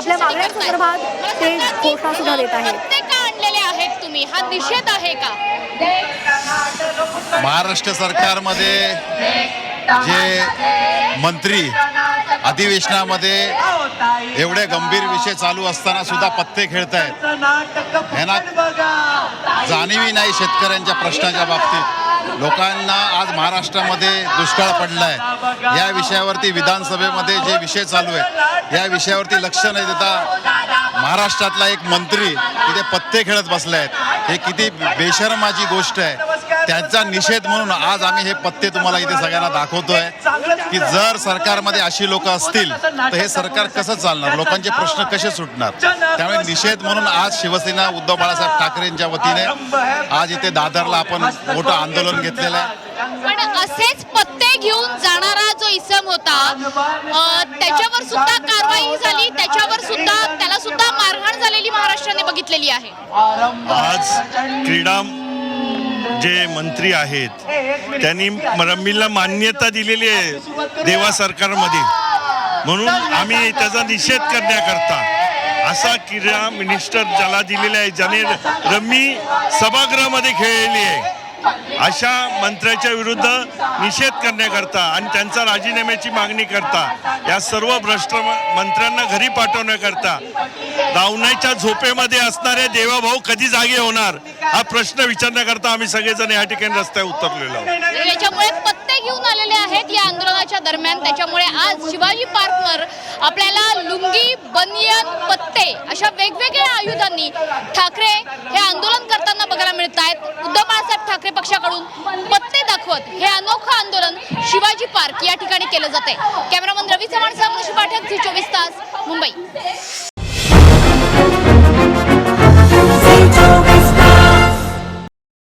आपल्या मागण्यांसंदर्भात ते घोषणा सुद्धा देत आहेत? पत्ते का आणलेले आहेत तुम्ही? हा निषेध आहे का? महाराष्ट्र सरकारमध्ये जे मंत्री अधिवेशनामध्ये एवढे गंभीर विषय चालू असताना सुद्धा पत्ते खेळत आहेत ह्यांना जाणीवी नाही शेतकऱ्यांच्या प्रश्नाच्या बाबतीत. लोकांना आज महाराष्ट्रामध्ये दुष्काळ पडलाय. या विषयावरती विधानसभेमध्ये जे विषय चालू आहेत या विषयावरती लक्ष न देता महाराष्ट्रातला एक मंत्री तिथे पत्ते खेळत बसले आहेत. हे किती बेशरमाची गोष्ट आहे. त्यांचा निषेध म्हणून आज आम्ही हे पत्ते तुम्हाला इथे सगळ्यांना दाखवतोय की जर सरकारमध्ये अशी लोक असतील तर हे सरकार कसं चालणार? लोकांचे प्रश्न कसे सुटणार? त्यामुळे निषेध म्हणून आज शिवसेना उद्धव बाळासाहेब ठाकरेंच्या वतीने आज इथे दादरला आपण मोठं आंदोलन घेतलेलं आहे. पण असेच पत्ते घेऊन जाणारा जो इसम होता त्याच्यावर सुद्धा कारवाई झाली त्याच्यावर सुद्धा त्याला सुद्धा मारहाण झालेली महाराष्ट्राने बघितलेली आहे. आज क्रीडा जे मंत्री आहेत त्यांनी रम्मीला मान्यता दिलेली आहे देवा सरकारमध्ये. म्हणून आम्ही त्याचा निषेध करण्याकरता असा क्रीडा मिनिस्टर ज्याला दिलेला आहे ज्याने रम्मी सभागृहामध्ये खेळलेली आहे. अशा मंत्र्याच्या विरुद्ध निषेध करण्याकरता आणि त्यांचा राजीनाम्याची मागणी करता या सर्व भ्रष्ट मंत्र्यांना घरी पाठवण्याकरता दावण्याच्या झोपेमध्ये असणारे देवाभाऊ कधी जागे होणार हा प्रश्न विचारण्याकरता आम्ही सगळेजण या ठिकाणी रस्त्यावर उतरलेलो आहोत. याच्यामुळे पत्ते घेऊन आलेले आहेत या आंदोलनाच्या दरम्यान. त्याच्यामुळे आज शिवाजी पार्कवर आपल्याला लुंगी बनियन पत्ते अशा वेगवेगळ्या आयुधांनी ठाकरे हे आंदोलन करताना बघायला मिळत आहेत ठाकरे पक्षाकडून पत्ते दाखवत हे अनोखं आंदोलन शिवाजी पार्क या ठिकाणी केलं जाते कॅमेरामन रवी चव्हाण सह मनीष पाठक झी चोवीस तास मुंबई.